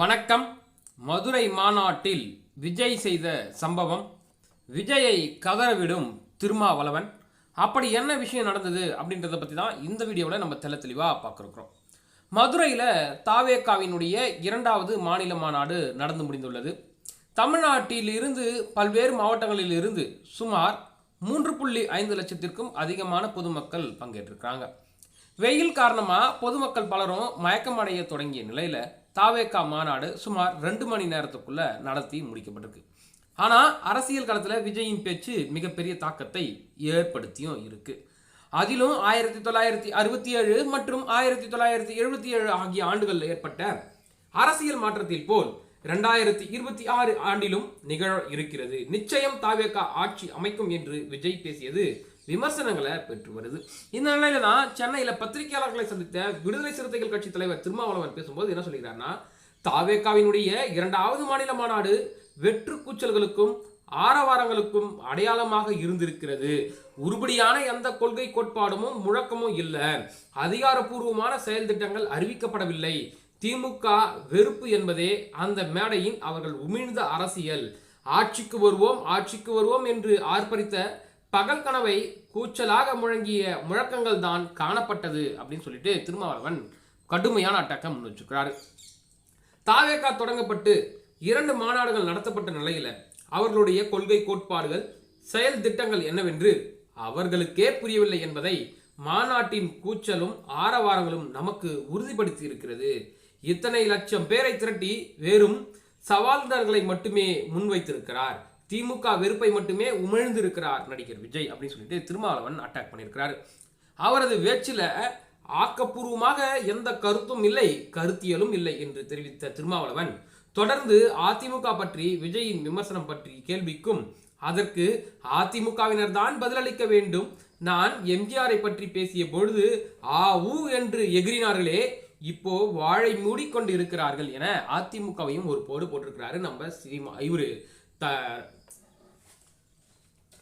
வணக்கம். மதுரை மாநாட்டில் விஜய் செய்த சம்பவம். விஜயை கதறவிடும் திருமாவளவன். அப்படி என்ன விஷயம் நடந்தது அப்படின்றத பற்றி தான் இந்த வீடியோவில் நம்ம தெள்ள தெளிவாக பார்க்குறோம். மதுரையில் தாவேக்காவினுடைய இரண்டாவது மாநில மாநாடு நடந்து முடிந்துள்ளது. தமிழ்நாட்டில் இருந்து பல்வேறு மாவட்டங்களில் இருந்து சுமார் மூன்று புள்ளி ஐந்து லட்சத்திற்கும் அதிகமான பொதுமக்கள் பங்கேற்றிருக்கிறாங்க. வெயில் காரணமா பொதுமக்கள் பலரும் மயக்கமடைய தொடங்கிய நிலையில தாவேக்கா மாநாடு சுமார் ரெண்டு மணி நேரத்துக்குள்ள நடத்தி முடிக்கப்பட்டிருக்கு. ஆனால் அரசியல் களத்தில் விஜயின் பேச்சு மிகப்பெரிய தாக்கத்தை ஏற்படுத்தியும் இருக்கு. அதிலும் ஆயிரத்தி தொள்ளாயிரத்தி அறுபத்தி ஏழு மற்றும் ஆயிரத்தி தொள்ளாயிரத்தி எழுபத்தி ஏழு ஆகிய ஆண்டுகளில் ஏற்பட்ட அரசியல் மாற்றத்தில் போல் ரெண்டாயிரத்தி இருபத்தி ஆறு ஆண்டிலும் நிகழ இருக்கிறது. நிச்சயம் தாவேக்கா ஆட்சி அமைக்கும் என்று விஜய் பேசியது விமர்சனங்களை பெற்று வருது. இந்த நிலையில தான் சென்னையில் பத்திரிகையாளர்களை சந்தித்த விடுதலை சிறுத்தைகள் கட்சி தலைவர் திருமாவளவன் பேசும்போது என்ன சொல்கிறார்னா தாவேக்காவினுடைய இரண்டாவது மாநில மாநாடு வெற்று கூச்சல்களுக்கும் ஆரவாரங்களுக்கும் அடையாளமாக இருந்திருக்கிறது. உருப்படியான எந்த கொள்கை கோட்பாடும் முழக்கமும் இல்லை. அதிகாரப்பூர்வமான செயல் திட்டங்கள் அறிவிக்கப்படவில்லை. திமுக வெறுப்பு என்பதே அந்த மேடையின் அவர்கள் உமிழ்ந்த அரசியல். ஆட்சிக்கு வருவோம் ஆட்சிக்கு வருவோம் என்று ஆர்ப்பரித்த பகல் கனவை கூச்சலாக முழங்கிய முழக்கங்கள் தான் காணப்பட்டது அப்படின்னு சொல்லிட்டு திருமாவளவன் கடுமையான அட்டாக்கை முன் வச்சுக்கிறாரு தாவேக்கா தொடங்கப்பட்டு இரண்டு மாநாடுகள் நடத்தப்பட்ட நிலையில் அவர்களுடைய கொள்கை கோட்பாடுகள் செயல் திட்டங்கள் என்னவென்று அவர்களுக்கே புரியவில்லை என்பதை மாநாட்டின் கூச்சலும் ஆரவாரங்களும் நமக்கு உறுதிப்படுத்தி இருக்கிறது. இத்தனை லட்சம் பேரை திரட்டி வெறும் சவால்தர்களை மட்டுமே முன்வைத்திருக்கிறார். திமுக வெறுப்பை மட்டுமே உமிழ்ந்திருக்கிறார் நடிகர் விஜய் அப்படின்னு சொல்லிட்டு திருமாவளவன் அட்டாக் பண்ணியிருக்கிறார். அவரது வேச்சில ஆக்கப்பூர்வமாக எந்த கருத்தும் இல்லை கருத்தியலும் இல்லை என்று தெரிவித்த திருமாவளவன் தொடர்ந்து அதிமுக பற்றி விஜயின் விமர்சனம் பற்றி கேள்விக்கும் அதற்கு அதிமுகவினர் தான் பதிலளிக்க வேண்டும். நான் எம்ஜிஆரை பற்றி பேசிய பொழுது ஆ ஊ என்று எகிரினார்களே இப்போ வாழை மூடிக்கொண்டு இருக்கிறார்கள் என அதிமுகவையும் ஒரு போடு போட்டிருக்கிறாரு நம்ம சீமா இவரு த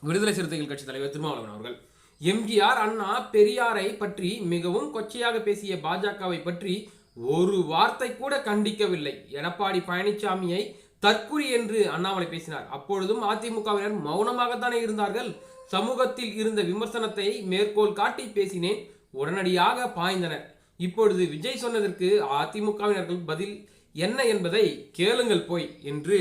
விடுதலை சிறுத்தைகள் கட்சி தலைவர் திருமாவளவன் அவர்கள். எம்ஜிஆர் அண்ணா பெரியாரை பற்றி மிகவும் கொச்சையாக பேசிய பாஜகவை பற்றி ஒரு வார்த்தை கூட கண்டிக்கவில்லை. எடப்பாடி பழனிசாமியை தற்குறி என்று அண்ணாமலை பேசினார். அப்பொழுதும் அதிமுகவினர் மௌனமாகத்தானே இருந்தார்கள். சமூகத்தில் இருந்த விமர்சனத்தை மேற்கோள் காட்டி பேசினேன். உடனடியாக பாய்ந்தனர். இப்பொழுது விஜய் சொன்னதற்கு அதிமுகவினர்கள் பதில் என்ன என்பதை கேளுங்கள் போய் என்று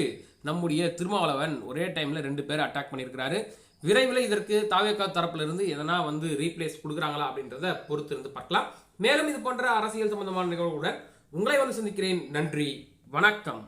நம்முடைய திருமாவளவன் ஒரே டைமில் ரெண்டு பேர் அட்டாக் பண்ணியிருக்கிறாரு. விரைவில் இதற்கு தாவேக்கா தரப்பிலிருந்து எதனா வந்து ரீப்ளேஸ் கொடுக்குறாங்களா அப்படின்றத பொறுத்து இருந்து பார்க்கலாம். மேலும் இது போன்ற அரசியல் சம்பந்தமான நிகழ்வுடன் உங்களை வந்து சந்திக்கிறேன். நன்றி. வணக்கம்.